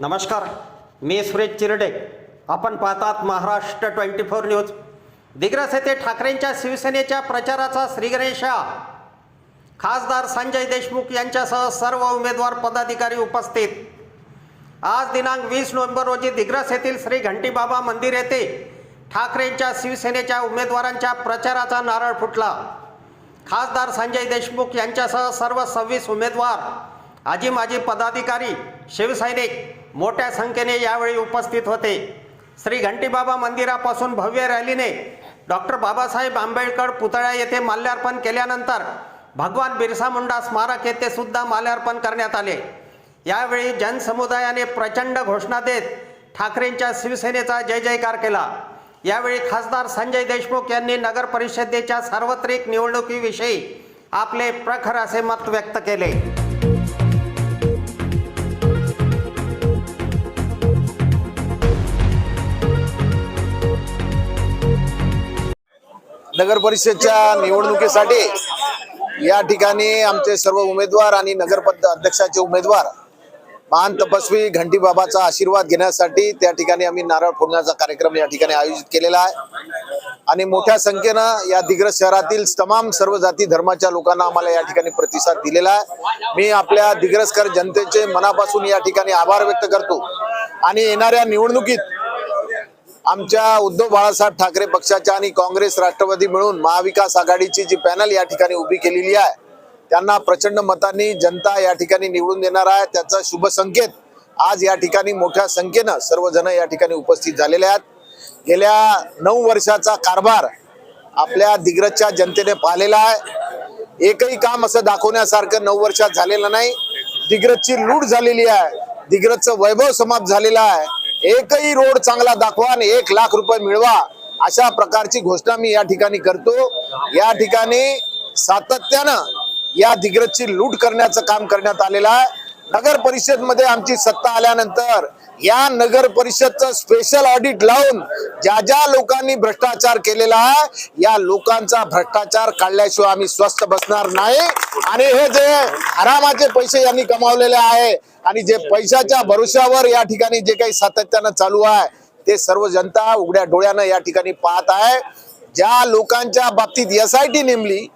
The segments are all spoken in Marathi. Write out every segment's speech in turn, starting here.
नमस्कार मी सुरेश चिरडे. आपण पाहतात Maharashtra twenty four news. Digras येथे ठाकरेंच्या शिवसेनेच्या प्रचाराचा श्रीगणेशा. खासदार संजय देशमुख यांच्यासह सर्व उमेदवार पदाधिकारी उपस्थित. आज दिनांक वीस नोव्हेंबर रोजी दिग्रस येथील श्री घंटीबाबा मंदिर येथे ठाकरेंच्या शिवसेनेच्या उमेदवारांच्या प्रचाराचा नारळ फुटला. खासदार संजय देशमुख यांच्यासह सर्व सव्वीस उमेदवार आजी माजी पदाधिकारी शिवसैनिक मोठ्या संख्येने यावेळी उपस्थित होते. श्री घंटीबाबा मंदिरापासून भव्य रॅलीने डॉक्टर बाबासाहेब आंबेडकर पुतळ्या येथे माल्यार्पण केल्यानंतर भगवान बिरसा मुंडा स्मारक येथे सुद्धा माल्यार्पण करण्यात आले. यावेळी जनसमुदायाने प्रचंड घोषणा देत ठाकरेंच्या शिवसेनेचा जय जयकार केला. यावेळी खासदार संजय देशमुख यांनी नगर परिषदेच्या सार्वत्रिक निवडणुकीविषयी आपले प्रखर असे मत व्यक्त केले. नगर परिषदच्या निवडणुकीसाठी या ठिकाणी आमचे सर्व उमेदवार आणि नगर अध्यक्षाचे उमेदवार महान तपस्वी घंटी बाबाचा आशीर्वाद घेण्यासाठी त्या ठिकाणी आम्ही नारळ फोडण्याचा कार्यक्रम या ठिकाणी आयोजित केलेला आहे. आणि मोठ्या संख्येनं या दिग्रस शहरातील तमाम सर्व जाती धर्माच्या लोकांना आम्हाला या ठिकाणी प्रतिसाद दिलेला आहे. मी आपल्या दिग्रसकर जनतेचे मनापासून या ठिकाणी आभार व्यक्त करतो. आणि येणाऱ्या निवडणुकीत आमच्या उद्धव बाळासाहेब ठाकरे पक्षाच्या आणि काँग्रेस राष्ट्रवादी मिळून महाविकास आघाडीची जी पॅनल या ठिकाणी उभी केलेली आहे त्यांना प्रचंड मतांनी जनता या ठिकाणी निवडून देणार आहे. त्याचा शुभ संकेत आज या ठिकाणी मोठ्या संख्येनं सर्वजण या ठिकाणी उपस्थित झालेले आहेत. गेल्या नऊ वर्षाचा कारभार आपल्या दिग्रजच्या जनतेने पाहिलेला आहे. एकही काम असं दाखवण्यासारखं नऊ वर्षात झालेलं नाही. दिग्रजची लूट झालेली आहे. दिग्रजचं वैभव समाप्त झालेला आहे. एकही रोड चांगला दाखवा आणि एक लाख रुपये मिळवा अशा प्रकारची घोषणा मी या ठिकाणी करतो. या ठिकाणी सातत्यानं या दिग्रजची लूट करण्याचं काम करण्यात आलेलं आहे. नगर परिषदमध्ये आमची सत्ता आल्यानंतर या नगर परिषदचं स्पेशल ऑडिट लावून ज्या ज्या लोकांनी भ्रष्टाचार केलेला आहे या लोकांचा भ्रष्टाचार काढल्याशिवाय आम्ही स्वस्थ बसणार नाही. आणि हे जे आरामाचे पैसे यांनी कमावलेले आहे आणि जे पैशाच्या भरोश्यावर या ठिकाणी जे काही सातत्यानं चालू आहे ते सर्व जनता उघड्या डोळ्यानं या ठिकाणी पाहत आहे. ज्या लोकांच्या बाबतीत एस आय टी नेमली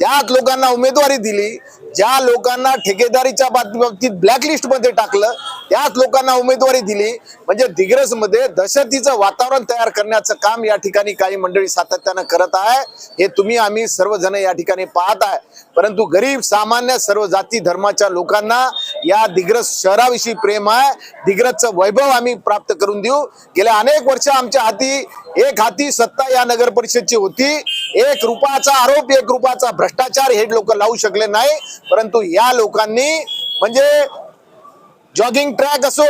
त्याच लोकांना उमेदवारी दिली ज्या लोकांना ठेकेदारीच्या बाबतीत ब्लॅकलिस्टमध्ये टाकलं त्याच लोकांना उमेदवारी दिली. म्हणजे दिग्रसमध्ये दहशतीचं वातावरण तयार करण्याचं काम या ठिकाणी काही मंडळी सातत्यानं करत आहे. हे तुम्ही आम्ही सर्वजण या ठिकाणी पाहत आहे. परंतु गरीब सामान्य सर्व जाती धर्माच्या लोकांना या दिग्रस शहराविषयी प्रेम आहे. दिग्रसचं वैभव आम्ही प्राप्त करून देऊ. गेल्या अनेक वर्ष आमच्या हाती एक हाती सत्ता या नगर परिषदची होती. एक रुपयाचा आरोप एक रुपयाचा भ्रष्टाचार हे लोक लावू शकले नाही. परंतु या लोकांनी म्हणजे जॉगिंग ट्रॅक असो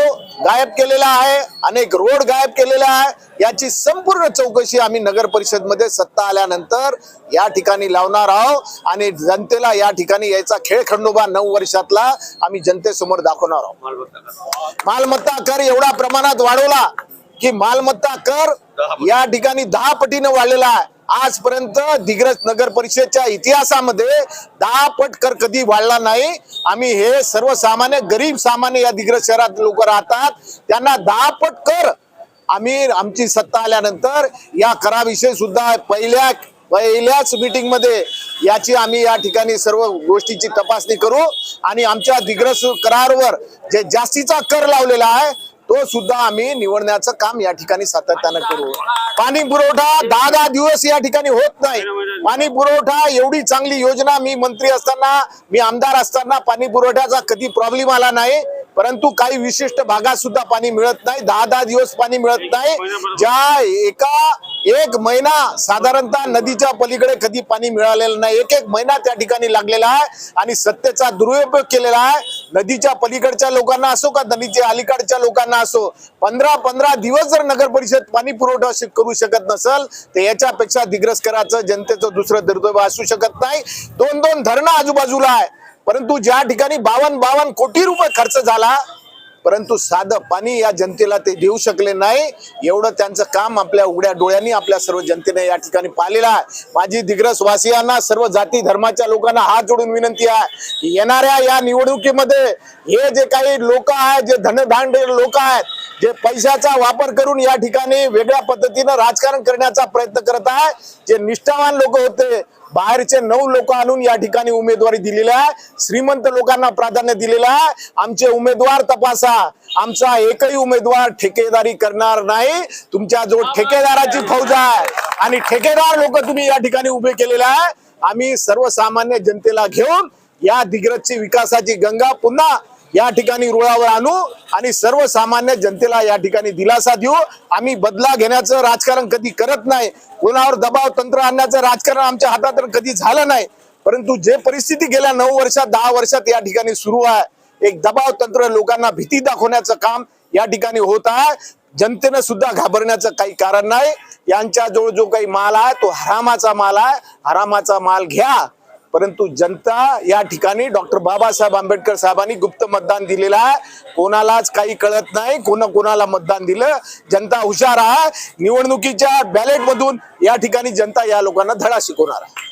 गायब केलेला आहे अनेक रोड गायब केलेला आहे याची संपूर्ण चौकशी आम्ही नगर परिषदमध्ये सत्ता आल्यानंतर या ठिकाणी लावणार आहोत. आणि जनतेला या ठिकाणी यायचा खेळ खंडोबा नऊ वर्षातला आम्ही जनतेसमोर दाखवणार आहोत. मालमत्ता कर एवढा प्रमाणात वाढवला की मालमत्ता कर या ठिकाणी दहा पटीनं वाढलेला आहे. आजपर्यंत दिग्रज नगर परिषदच्या इतिहासामध्ये दहा पट कर कधी वाढला नाही. आम्ही हे सर्वसामान्य गरीब सामान्य या दिग्रज शहरात लोक राहतात. त्यांना दहा पट कर. आम्ही आमची सत्ता आल्यानंतर या कराविषयी सुद्धा पहिल्या पहिल्याच मीटिंगमध्ये याची आम्ही या ठिकाणी सर्व गोष्टीची तपासणी करू. आणि आमच्या दिग्रस करारवर जे जास्तीचा कर लावलेला आहे तो सुद्धा आम्ही निवडण्याचं काम या ठिकाणी सातत्यानं करू. पाणी पुरवठा दहा दहा दिवस या ठिकाणी होत नाही. पाणी पुरवठा एवढी चांगली योजना मी मंत्री असताना मी आमदार असताना पाणी पुरवठ्याचा कधी प्रॉब्लेम आला नाही. परंतु काही विशिष्ट भागात सुद्धा पाणी मिळत नाही. दहा दहा दिवस पाणी मिळत नाही. ज्या एका एक महिना साधारणतः नदीच्या पलीकडे कधी पाणी मिळालेलं नाही. एक एक महिना त्या ठिकाणी लागलेला आहे आणि सत्तेचा दुरुपयोग केलेला आहे. नदीच्या पलीकडच्या लोकांना असो का नदीच्या अलीकडच्या लोकांना असो पंधरा पंधरा दिवस जर नगर परिषद पाणी पुरवठा करू शकत नसल तर याच्यापेक्षा दिग्रसकराचं जनतेचं दुसरं दुर्दैव असू शकत नाही. दोन दोन धरणं आजूबाजूला आहे. परंतु ज्या ठिकाणी बावन बावन कोटी रुपये खर्च झाला परंतु साधं पाणी या जनतेला ते देऊ शकले नाही एवढं त्यांचं काम आपल्या उघड्या डोळ्यांनी आपल्या सर्व जनतेने या ठिकाणी पाहिलेलं आहे. माझी दिग्रसवासियांना सर्व जाती धर्माच्या लोकांना हात जोडून विनंती आहे की येणाऱ्या या निवडणुकीमध्ये हे जे काही लोक आहेत जे धनधांड लोक आहेत जे पैशाचा वापर करून या ठिकाणी वेगळ्या पद्धतीनं राजकारण करण्याचा प्रयत्न करत आहे जे निष्ठावान लोक होते बाहेरचे नऊ लोक आणून या ठिकाणी उमेदवारी दिलेली आहे. श्रीमंत लोकांना प्राधान्य दिलेलं आहे. आमचे उमेदवार तपासा. आमचा एकही उमेदवार ठेकेदारी करणार नाही. तुमच्या जो ठेकेदाराची फौज आहे आणि ठेकेदार लोक तुम्ही या ठिकाणी उभे केलेले आहे. आम्ही सर्वसामान्य जनतेला घेऊन या दिग्रजची विकासाची गंगा पुन्हा या ठिकाणी रुळावर आणू आणि सर्वसामान्य जनतेला या ठिकाणी दिलासा देऊ. आम्ही बदला घेण्याचं राजकारण कधी करत नाही. कोणावर दबाव तंत्र आणण्याचं राजकारण आमच्या हातात तर कधी झालं नाही. परंतु जे परिस्थिती गेल्या नऊ वर्षात दहा वर्षात या ठिकाणी सुरू आहे. एक दबाव तंत्र लोकांना भीती दाखवण्याचं काम या ठिकाणी होत आहे. जनतेनं सुद्धा घाबरण्याचं काही कारण नाही. यांच्या जवळ जो काही माल आहे तो हरामाचा माल आहे. हरामाचा माल घ्या. परंतु जनता या ठिकाणी डॉक्टर बाबासाहेब आंबेडकर साहेबांनी गुप्त मतदान दिलेलं आहे. कोणालाच काही कळत नाही कोणा कोणाला मतदान दिलं. जनता हुशार आहे. निवडणुकीच्या बॅलेटमधून या ठिकाणी जनता या लोकांना धडा शिकवणार आहे.